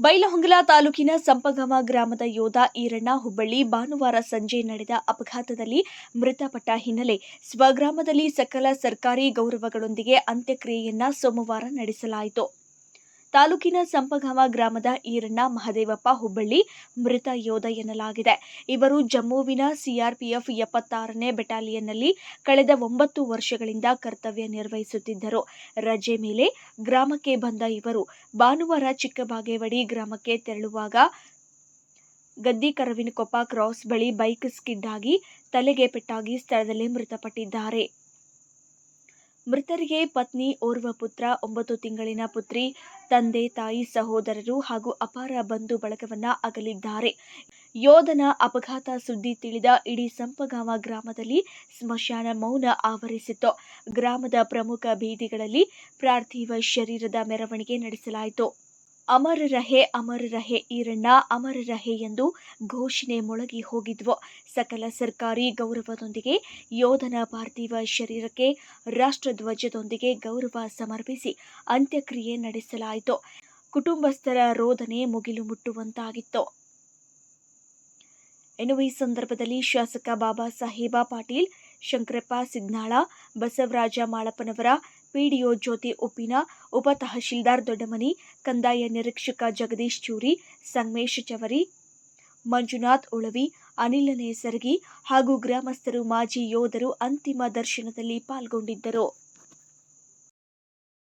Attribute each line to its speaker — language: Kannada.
Speaker 1: ಬೈಲಹೊಂಗಲ ತಾಲೂಕಿನ ಸಂಪಗಮ ಗ್ರಾಮದ ಯೋಧ ಈರಣ್ಣ ಹುಬ್ಬಳ್ಳಿ ಭಾನುವಾರ ಸಂಜೆ ನಡೆದ ಅಪಘಾತದಲ್ಲಿ ಮೃತಪಟ್ಟ ಹಿನ್ನೆಲೆ ಸ್ವಗ್ರಾಮದಲ್ಲಿ ಸಕಲ ಸರ್ಕಾರಿ ಗೌರವಗಳೊಂದಿಗೆ ಅಂತ್ಯಕ್ರಿಯೆಯನ್ನ ಸೋಮವಾರ ನಡೆಸಲಾಯಿತು. ತಾಲೂಕಿನ ಸಂಪಗಾಮ ಗ್ರಾಮದ ಈರಣ್ಣ ಮಹದೇವಪ್ಪ ಹುಬ್ಬಳ್ಳಿ ಮೃತ ಯೋಧ ಎನ್ನಲಾಗಿದೆ. ಇವರು ಜಮ್ಮುವಿನ ಸಿಆರ್ಪಿಎಫ್ ಎಪ್ಪತ್ತಾರನೇ ಬೆಟಾಲಿಯನ್ನಲ್ಲಿ ಕಳೆದ ಒಂಬತ್ತು ವರ್ಷಗಳಿಂದ ಕರ್ತವ್ಯ ನಿರ್ವಹಿಸುತ್ತಿದ್ದರು. ರಜೆ ಮೇಲೆ ಗ್ರಾಮಕ್ಕೆ ಬಂದ ಇವರು ಭಾನುವಾರ ಚಿಕ್ಕಬಾಗೇವಾಡಿ ಗ್ರಾಮಕ್ಕೆ ತೆರಳುವಾಗ ಗದ್ದಿಕರವಿನಕೊಪ್ಪ ಕ್ರಾಸ್ ಬಳಿ ಬೈಕ್ ಸ್ಕಿಡ್ ಆಗಿ ತಲೆಗೆ ಪೆಟ್ಟಾಗಿ ಸ್ಥಳದಲ್ಲೇ ಮೃತಪಟ್ಟಿದ್ದಾರೆ. ಮೃತರಿಗೆ ಪತ್ನಿ ಓರ್ವ ಪುತ್ರ, ಒಂಬತ್ತು ತಿಂಗಳಿನ ಪುತ್ರಿ, ತಂದೆ, ತಾಯಿ, ಸಹೋದರರು ಹಾಗೂ ಅಪಾರ ಬಂಧು ಬಳಗವನ್ನ ಅಗಲಿದ್ದಾರೆ. ಯೋಧನ ಅಪಘಾತ ಸುದ್ದಿ ತಿಳಿದ ಇಡೀ ಸಂಪಗಾಮ ಗ್ರಾಮದಲ್ಲಿ ಸ್ಮಶಾನ ಮೌನ ಆವರಿಸಿತ್ತು. ಗ್ರಾಮದ ಪ್ರಮುಖ ಬೀದಿಗಳಲ್ಲಿ ಪಾರ್ಥಿವ ಶರೀರದ ಮೆರವಣಿಗೆ ನಡೆಸಲಾಯಿತು. ಅಮರ ರಹೆ ಅಮರ ರಹೆ ಈರಣ್ಣ, ಅಮರ ರಹೆ ಎಂದು ಘೋಷಣೆ ಮೊಳಗಿ ಹೋಗಿದ್ವು. ಸಕಲ ಸರ್ಕಾರಿ ಗೌರವದೊಂದಿಗೆ, ಯೋಧನ ಪಾರ್ಥಿವ ಶರೀರಕ್ಕೆ ರಾಷ್ಟ್ರಧ್ವಜದೊಂದಿಗೆ ಗೌರವ ಸಮರ್ಪಿಸಿ ಅಂತ್ಯಕ್ರಿಯೆ ನಡೆಸಲಾಯಿತು. ಕುಟುಂಬಸ್ಥರ ರೋದನೆ ಮುಗಿಲು ಮುಟ್ಟುವಂತಾಗಿತ್ತು. ಇನ್ನು ಈ ಸಂದರ್ಭದಲ್ಲಿ ಶಾಸಕ ಬಾಬಾ ಸಾಹೇಬ ಪಾಟೀಲ್, ಶಂಕರಪ್ಪ ಸಿದ್ನಾಳ ಬಸವರಾಜ ಮಾಳಪ್ಪನವರ ಪಿಡಿಒ ಜ್ಯೋತಿ ಉಪ್ಪಿನ, ಉಪ ತಹಶೀಲ್ದಾರ್ ದೊಡ್ಡಮನಿ, ಕಂದಾಯ ನಿರೀಕ್ಷಕ ಜಗದೀಶ್ ಚೂರಿ, ಸಂಗಮೇಶ್ ಚವರಿ, ಮಂಜುನಾಥ್ ಉಳವಿ, ಅನಿಲ ನೇಸರ್ಗಿ ಹಾಗೂ ಗ್ರಾಮಸ್ಥರು, ಮಾಜಿ ಯೋಧರು ಅಂತಿಮ ದರ್ಶನದಲ್ಲಿ ಪಾಲ್ಗೊಂಡಿದ್ದರು.